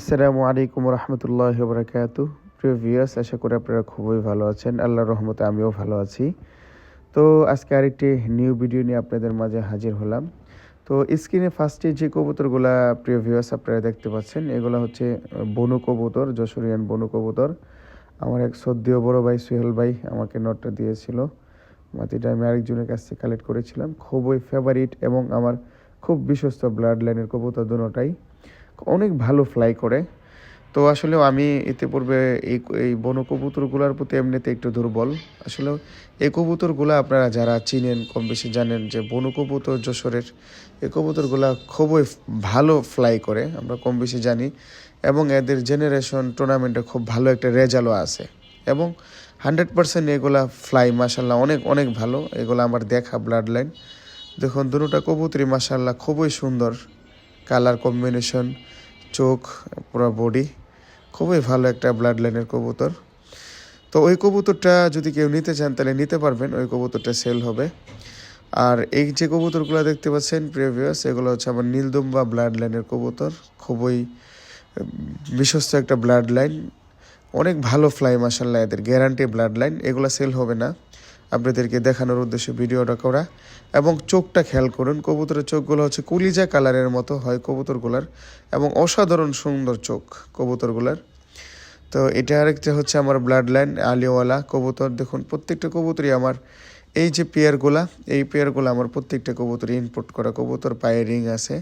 আসসালামু আলাইকুম রহমতুল্লাহ বরকাত প্রিয় ভিউয়ার্স, আশা করি আপনারা খুবই ভালো আছেন। আল্লাহর রহমতে আমিও ভালো আছি। তো আজকে আরেকটি নিউ ভিডিও নিয়ে আপনাদের মাঝে হাজির হলাম। তো স্ক্রিনে ফার্স্টে যে কবুতরগুলা, প্রিয় ভিউয়ার্স, আপনারা দেখতে পাচ্ছেন, এগুলো হচ্ছে বনু কবুতর, যশোরিয়ান বনু কবুতর। আমার এক সদ্যীয় বড় ভাই সুহেল ভাই আমাকে নটটা দিয়েছিল। মাটিটা আমি আরেকজনের কাছ থেকে কালেক্ট করেছিলাম। খুবই ফেভারিট এবং আমার খুব বিশ্বস্ত ব্লাড লাইনের কবুতর দুটোটাই অনেক ভালো ফ্লাই করে। তো আসলে আমি ইতিপূর্বে এই এই বন কবুতরগুলোর প্রতি এমনিতে একটু দুর্বল। আসলে এই কবুতরগুলো আপনারা যারা চিনেন কম বেশি জানেন যে বন কবুতর যশোরের এই কবুতরগুলা খুবই ভালো ফ্লাই করে, আমরা কম বেশি জানি। এবং এদের জেনারেশন টুর্নামেন্টে খুব ভালো একটা রেজাল্টও আছে। এবং হান্ড্রেড পার্সেন্ট এগুলা ফ্লাই মাসাল্লাহ অনেক অনেক ভালো। এগুলো আমার দেখা ব্লাড লাইন দেখুন দুটোটা কবুতরই মাসাল্লাহ খুবই সুন্দর। কালার কম্বিনেশন, চোখ, পুরো বডি, খুবই ভালো একটা ব্লাড লাইনের কবুতর। তো ওই কবুতরটা যদি কেউ নিতে চান, তাহলে নিতে পারবেন, ওই কবুতরটা সেল হবে। আর এই যে কবুতরগুলো দেখতে পাচ্ছেন প্রিভিয়াস এগুলো হচ্ছে আমার নীলদুম্বা ব্লাড লাইনের কবুতর। খুবই বিশ্বস্ত একটা ব্লাড লাইন। অনেক ভালো ফ্লাই মাসাল্লাহ এদের গ্যারান্টি ব্লাড লাইন। এগুলো সেল হবে না। আপনাদেরকে দেখানোর উদ্দেশ্যে ভিডিওটা করা। এবং চোখটা খেয়াল করুন, কবুতরের চোখগুলো হচ্ছে কুলিজা কালারের মতো হয় কবুতরগুলার এবং অসাধারণ সুন্দর চোখ কবুতরগুলার। তো এটা আরেকটা হচ্ছে আমার ব্লাড লাইন আলিওয়ালা কবুতর। দেখুন, প্রত্যেকটা কবুতরই আমার, এই যে পেয়ারগুলা, এই পেয়ারগুলো আমার প্রত্যেকটা কবুতরই ইনপুট করা। কবুতর পায়ে রিং আছে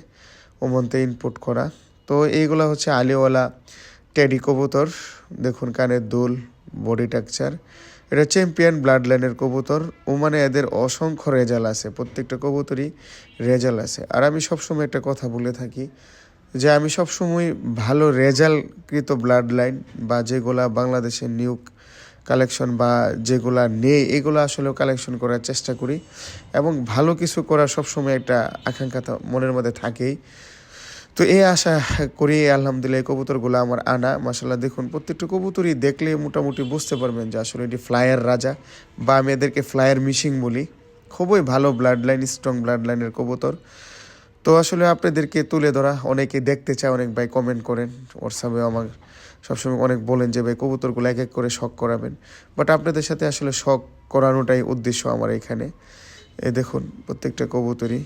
ওমন্তে ইনপুট করা। তো এইগুলা হচ্ছে আলিওয়ালা টেডি কবুতর। দেখুন, কানের দুল বডি টেক্সচার এটা চ্যাম্পিয়ন ব্লাড লাইনের কবুতর। ওমানে এদের অসংখ্য রেজাল আছে, প্রত্যেকটা কবুতরই রেজাল আছে। আর আমি সবসময় একটা কথা বলে থাকি যে আমি সবসময় ভালো রেজাল্টকৃত ব্লাড লাইন বা যেগুলা বাংলাদেশের নিউ কালেকশন বা যেগুলা নেই, এগুলো আসলেও কালেকশন করার চেষ্টা করি এবং ভালো কিছু করার সবসময় একটা আকাঙ্ক্ষা মনের মধ্যে থাকেই। তো এই আশা করি, আলহামদুলিল্লাহ কবুতরগুলো আমার আনা। মাসাল্লাহ দেখুন, প্রত্যেকটা কবুতরই দেখলে মোটামুটি বুঝতে পারবেন যে আসলে এটি ফ্লায়ার রাজা বা আমি এদেরকে ফ্লায়ার মিশিং বলি। খুবই ভালো ব্লাড লাইন স্ট্রং ব্লাড লাইনের কবুতর। তো আসলে আপনাদেরকে তুলে ধরা অনেকে দেখতে চায়, অনেক ভাই কমেন্ট করেন। হোয়াটসঅ্যাপে আমার সবসময় অনেক বলেন যে, ভাই, কবুতরগুলো এক এক করে শখ করাবেন। বাট আপনাদের সাথে আসলে শখ করানোটাই উদ্দেশ্য আমার এখানে। এ দেখুন, প্রত্যেকটা কবুতরই।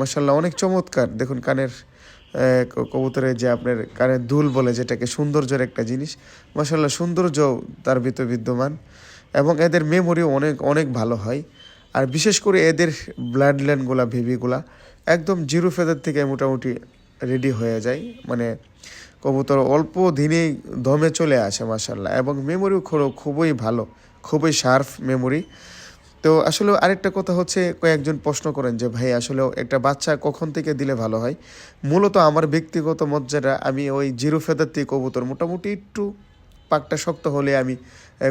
মাসাল্লাহ অনেক চমৎকার। দেখুন, কানের কবুতরের যে আপনার কানের দুল বলে যেটাকে, সৌন্দর্যের একটা জিনিস। মাসাল্লাহ সৌন্দর্য তার ভিতর বিদ্যমান। এবং এদের মেমোরিও অনেক অনেক ভালো হয়। আর বিশেষ করে এদের ব্লাড লাইনগুলা ভেবিগুলা একদম জিরো ফেদার থেকে মোটামুটি রেডি হয়ে যায়। মানে কবুতর অল্প দিনেই দমে চলে আসে মাসাল্লাহ এবং মেমোরিও খুবই ভালো, খুবই শার্প মেমোরি তো আসলে আরেকটা কথা হচ্ছে, কয়েকজন প্রশ্ন করেন যে, ভাই, আসলে একটা বাচ্চা কখন থেকে দিলে ভালো হয়? মূলত আমার ব্যক্তিগত মর্যাদা, আমি ওই জিরো ফেদার থেকে কবুতর মোটামুটি একটু পাকটা শক্ত হলে আমি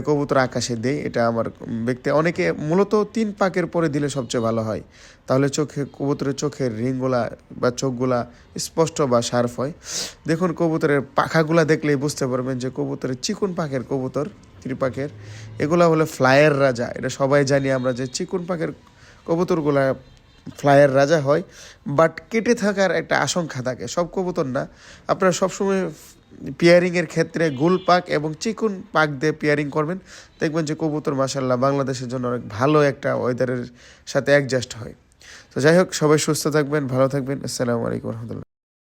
কবুতর আকাশে দেই। এটা আমার ব্যক্তি, অনেকে মূলত তিন পাকের পরে দিলে সবচেয়ে ভালো হয়। তাহলে চোখে, কবুতরের চোখের রিংগুলা বা চোখগুলা স্পষ্ট বা শার্প হয়। দেখুন, কবুতরের পাখাগুলা দেখলেই বুঝতে পারবেন যে, কবুতরের চিকুন পাখের কবুতর ত্রিপাখের এগুলা হলো ফ্লায়ার রাজা। এটা সবাই জানি আমরা যে চিকুন পাখের কবুতরগুলা ফ্লায়ার রাজা হয়। বাট কেটে থাকার একটা আশঙ্কা থাকে। সব কবুতর না। আপনারা সবসময় পেয়ারিংয়ের ক্ষেত্রে গোল পাক এবং চিকুন পাক দিয়ে পেয়ারিং করবেন। দেখবেন যে কবুতর মাসাল্লাহ বাংলাদেশের জন্য অনেক ভালো একটা ওয়েদারের সাথে অ্যাডজাস্ট হয়। তো যাই হোক, সবাই সুস্থ থাকবেন, ভালো থাকবেন। আসসালামু আলাইকুম রহমতুল্লাহ।